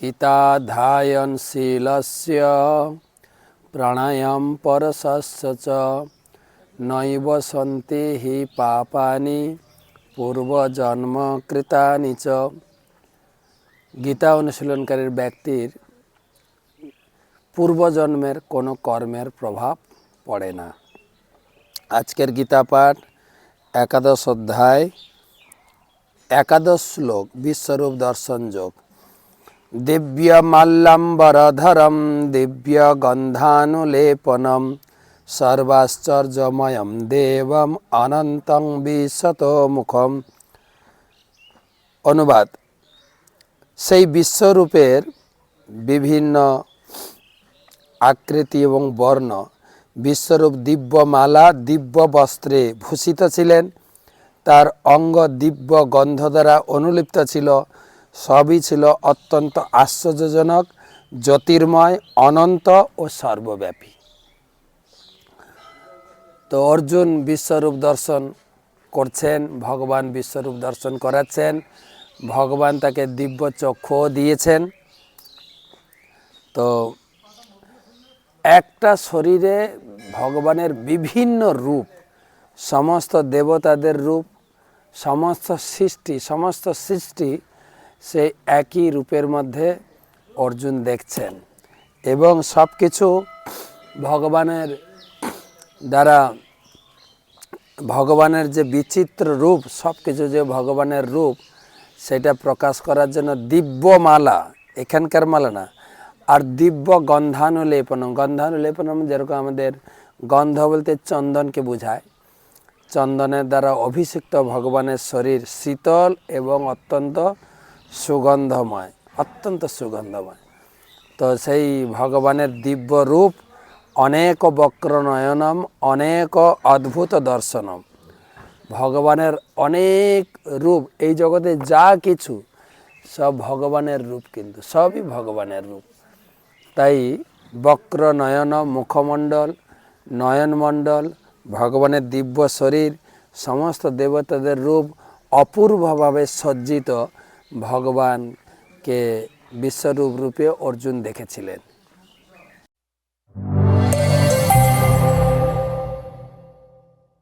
গীতাধায়নশীলস্য প্রাণায়াম পরশস্য চ নৈব সন্তি হি পাপানি পূর্বজন্ম কৃতানি চ গীতা অনুশীলনকারীর ব্যক্তির পূর্বজন্মের কোনো কর্মের প্রভাব পড়ে না। আজকের গীতা পাঠ একাদশ অধ্যায়, একাদশ শ্লোক, বিশ্বরূপ দর্শন যোগ। দিব্য মাল্লাম্বরধরম দিব্য গন্ধানুলেপনম সর্বাশ্চর্যময়ম দেবম অনন্তং অনুবাদ সেই বিশ্বরূপের বিভিন্ন আকৃতি এবং বর্ণ বিশ্বরূপ দিব্য মালা দিব্য বস্ত্রে ভূষিত ছিলেন। তার অঙ্গ দিব্য গন্ধ দ্বারা অনুলিপ্ত ছিল। সবই ছিল অত্যন্ত আশ্চর্যজনক, জ্যোতির্ময়, অনন্ত ও সর্বব্যাপী। তো অর্জুন বিশ্বরূপ দর্শন করছেন, ভগবান বিশ্বরূপ দর্শন করাচ্ছেন, ভগবান তাকে দিব্য চক্ষু দিয়েছেন। তো একটা শরীরে ভগবানের বিভিন্ন রূপ, সমস্ত দেবতাদের রূপ, সমস্ত সৃষ্টি সমস্ত সৃষ্টি সেই একই রূপের মধ্যে অর্জুন দেখছেন এবং সব কিছু ভগবানের দ্বারা ভগবানের যে বিচিত্র রূপ সব কিছু যে ভগবানের রূপ, সেটা প্রকাশ করার জন্য দিব্য মালা এখানকার মালা না, আর দিব্য গন্ধানুলেপনম গন্ধানুলেপনম যেরকম আমাদের গন্ধ বলতে চন্দনকে বোঝায়। চন্দনের দ্বারা অভিষিক্ত ভগবানের শরীর শীতল এবং অত্যন্ত সুগন্ধময়, অত্যন্ত সুগন্ধময়। তো সেই ভগবানের দিব্য রূপ, অনেক বক্র নয়নম অনেক অদ্ভুত দর্শনম। ভগবানের অনেক রূপ, এই জগতে যা কিছু, সব ভগবানের রূপ কিন্তু, সবই ভগবানের রূপ। তাই বক্র নয়ন মুখমণ্ডল, নয়নমণ্ডল, ভগবানের দিব্য শরীর, সমস্ত দেবতাদের রূপ অপূর্বভাবে সজ্জিত ভগবানকে বিশ্বরূপ রূপে অর্জুন দেখেছিলেন।